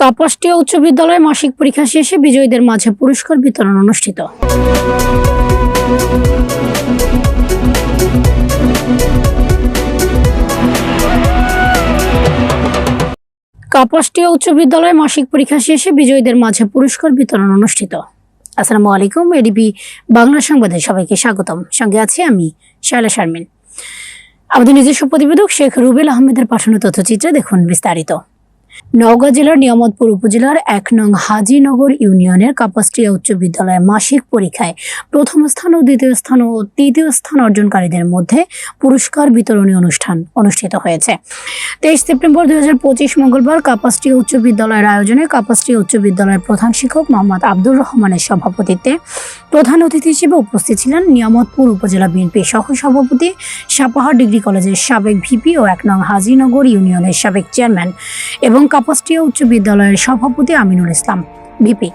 কাপাসটিয়া উচ্চ বিদ্যালয়ে মাসিক পরীক্ষা শেষে বিজয়ীদের মাঝে পুরস্কার বিতরণ অনুষ্ঠিত। কাপাসটিয়া উচ্চ বিদ্যালয়ে মাসিক পরীক্ষা শেষে বিজয়ীদের মাঝে পুরস্কার বিতরণ অনুষ্ঠিত। আসসালামু আলাইকুম, এডিপি বাংলা সংবাদে সবাইকে স্বাগতম। সঙ্গে আছি আমি শায়লা শারমিন। আমাদের নিজস্ব প্রতিবেদক শেখ রুবেল আহমেদের পাঠানো তথ্যচিত্রে দেখুন বিস্তারিত। নওগাঁ জেলার নিয়ামতপুর উপজেলার এক নং হাজিনগর ইউনিয়নের কাপাসটিয়া উচ্চ বিদ্যালয়ে মাসিক পরীক্ষায় প্রথম স্থান ও দ্বিতীয় স্থান ও তৃতীয় স্থান অর্জনকারীদের মধ্যে পুরস্কার বিতরণী অনুষ্ঠান অনুষ্ঠিত হয়েছে। তেইশ সেপ্টেম্বর দুই হাজার পঁচিশ মঙ্গলবার কাপাসটিয়া উচ্চ বিদ্যালয়ের আয়োজনে কাপাসটিয়া উচ্চ বিদ্যালয়ের প্রধান শিক্ষক মোহাম্মদ আব্দুর রহমানের সভাপতিত্বে প্রধান অতিথি হিসেবে উপস্থিত ছিলেন নিয়ামতপুর উপজেলা বিএনপি সহ সভাপতি সাপাহার ডিগ্রি কলেজের সাবেক ভিপি ও এক নং হাজিনগর ইউনিয়নের সাবেক চেয়ারম্যান এবং কাপাসটিয়া উচ্চ বিদ্যালয়ের সভাপতি আমিনুল ইসলাম, ভিপি।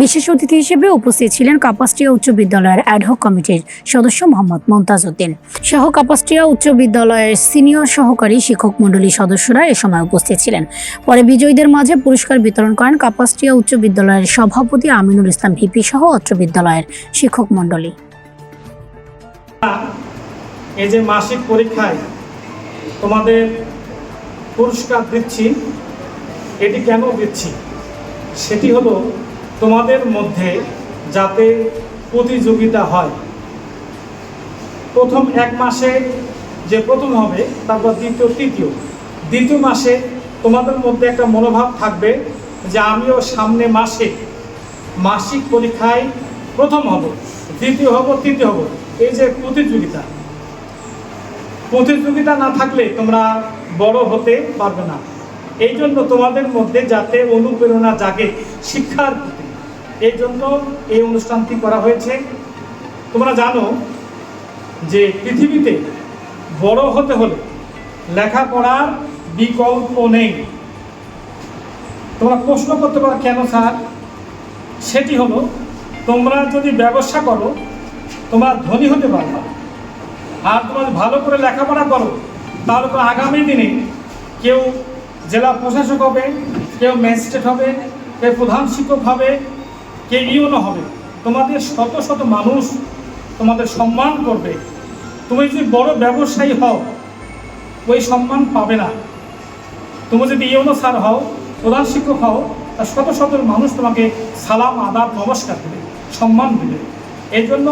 বিশেষ অতিথি হিসেবে উপস্থিত ছিলেন কাপাসটিয়া উচ্চ বিদ্যালয়ের অ্যাডহক কমিটির সদস্য মোহাম্মদ মমতাজ উদ্দিন সহ কাপাসটিয়া উচ্চ বিদ্যালয়ের সিনিয়র সহকারী শিক্ষক মণ্ডলী সদস্যরা এ সময় উপস্থিত ছিলেন। পরে বিজয়ীদের মাঝে পুরস্কার বিতরণ করেন কাপাসটিয়া উচ্চ বিদ্যালয়ের সভাপতি আমিনুল ইসলাম, ভিপি সহ উচ্চ বিদ্যালয়ের শিক্ষক মণ্ডলী। এই যে মাসিক পরীক্ষায় তোমাদের পুরস্কার দিচ্ছি এটি কেন দিচ্ছি? সেটি হলো, তোমাদের মধ্যে যাতে প্রতিযোগিতা হয়। প্রথম এক মাসে যে প্রথম হবে, তারপর দ্বিতীয়, তৃতীয়। দ্বিতীয় মাসে তোমাদের মধ্যে একটা মনোভাব থাকবে যে আমিও সামনে মাসে মাসিক পরীক্ষায় প্রথম হব, দ্বিতীয় হব, তৃতীয় হব। এই যে প্রতিযোগিতা। প্রতিযোগিতা না থাকলে তোমরা বড় হতে পারবে না। এই জন্য তোমাদের মধ্যে যাতে অনুপ্রেরণা জাগে শিক্ষার এই জন্য এই অনুষ্ঠানটি করা হয়েছে। তোমরা জানো যে পৃথিবীতে বড় হতে হলে লেখাপড়ার বিকল্প নেই। তোমরা প্রশ্ন করতে পারো, কেন স্যার? সেটি হলো, তোমরা যদি ব্যবসা করো, তোমরা ধনী হতে পারবে। আর তোমরা ভালো করে লেখাপড়া করো, তাহলে আগামী দিনে কেউ জেলা প্রশাসক হবে, কেউ ম্যাজিস্ট্রেট হবে, কেউ প্রধান শিক্ষক হবে কে ইউনো হবে। তোমাদের শত শত মানুষ তোমাদের সম্মান করবে। তুমি যদি বড় ব্যবসায়ী হও, ওই সম্মান পাবে না। তুমি যদি ইউনো স্যার হও, প্রধান শিক্ষক হও তা শত শত মানুষ তোমাকে সালাম, আদাব, নমস্কার দেবে, সম্মান দেবে। এই জন্য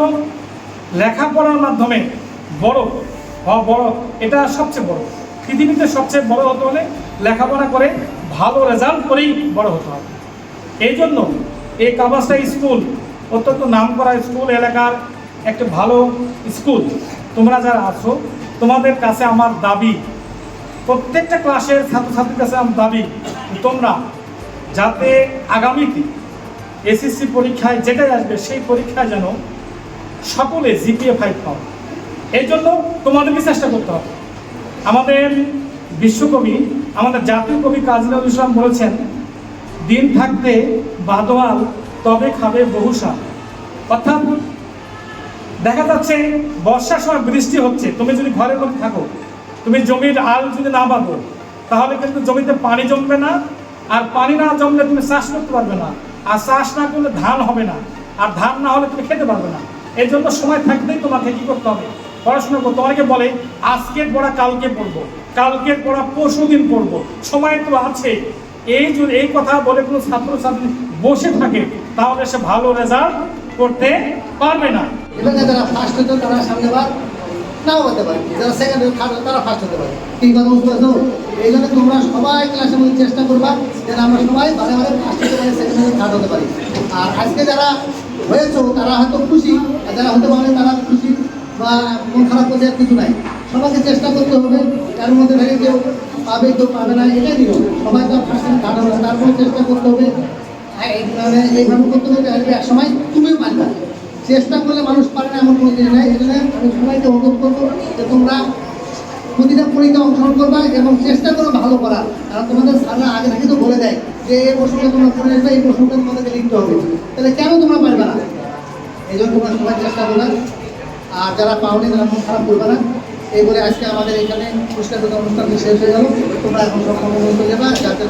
লেখাপড়ার মাধ্যমে বড়, হওয়া বড়, এটা সবচেয়ে বড়। পৃথিবীতে সবচেয়ে বড় হতে হলে লেখাপড়া করে ভালো রেজাল্ট করেই বড় হতে হবে। এই জন্য এই কাবাসা স্কুল, অত্যন্ত নাম করা স্কুল এলাকার একটা ভালো স্কুল। তোমরা যারা আছো, তোমাদের কাছে আমার দাবি, প্রত্যেকটা ক্লাসের ছাত্রছাত্রীর কাছে আমার দাবি, তোমরা যাতে আগামীতে এসএসসি পরীক্ষায় যেটাই আসবে সেই পরীক্ষায় যেন সকলে জিপিএ ফাইভ পাও। এই জন্য তোমাদেরকে চেষ্টা করতে হবে। আমাদের বিশ্বকবি, আমাদের জাতীয় কবি কাজী ইসলাম বলেছেন, দিন থাকতে বাদোয়াল তবে খাবে বহুসা অর্থাৎ দেখা যাচ্ছে বর্ষার সময় বৃষ্টি হচ্ছে, তুমি যদি ঘরের মধ্যে থাকো, তুমি জমির আল যদি না বাঁধো, তাহলে কিন্তু জমিতে পানি জমবে না, আর পানি না জমলে তুমি চাষ করতে পারবে না, আর চাষ না করলে ধান হবে না, আর ধান না হলে তুমি খেতে পারবে না। এই জন্য সময় থাকতেই তোমাকে কি করতে হবে? পড়াশোনা করতে। অনেকে বলে, আজকের পড়া, কালকে পড়ব। কালকের পড়া পরশু দিন পড়ব। সময় তো আছে। এই যদি এই কথা বলে কোনো ছাত্রছাত্রী বসে থাকে, তাহলে সে ভালো রেজাল্ট করতে পারবে না। এখানে যারা ফার্স্ট হতো তারা সামনেবার নাও হতে পারে। যারা সেকেন্ড থার্ড তারা ফার্স্ট হতে পারে। ঠিক কথা বুঝতে পারছ? এই জন্য তোমরা সবাই ক্লাসের মধ্যে চেষ্টা করবা যেন আমরা সবাই ভালো ভালো ফার্স্ট হতে পারি সেকেন্ড হতে থার্ড হতে পারি। আর আজকে যারা হয়েছো, তারা হয়তো খুশি। আর যারা হতে পারে তারা খুশি। বা মন খারাপ করতে আর কিছু নাই। সবাইকে চেষ্টা করতে হবে তার মধ্যে ভেঙে কেউ পাবে কেউ পাবে না, এটাই নিয়ম। সবাই তো ফার্স্ট হবে না চেষ্টা করতে হবে। মানে এইভাবে করতে হবে আসবে এক সময় তুমিও পারবে। চেষ্টা করলে মানুষ পারে না, এমন কোনো জিনিস নেই। এই জন্য আমি সবাইকে অনুরোধ করব যে তোমরা প্রতিটা পরীক্ষা অংশগ্রহণ করবা এবং চেষ্টা করো ভালো করার। কারণ তোমাদের সারা আগে থেকে তো বলে দেয় যে এই প্রশ্নটা তোমরা করে আসবে, এই প্রশ্নটা তোমাদেরকে লিখতে হবে। তাহলে কেন তোমরা পারবে না? এই জন্য তোমরা সবাই চেষ্টা করবে। আর যারা পাওনি তারা মন খারাপ করবে না। এই বলে আজকে আমাদের এখানে পুরস্কার অনুষ্ঠানটি শেষ হয়ে গেল। তোমরা এখন সব অনুরোধ যাবা যাতে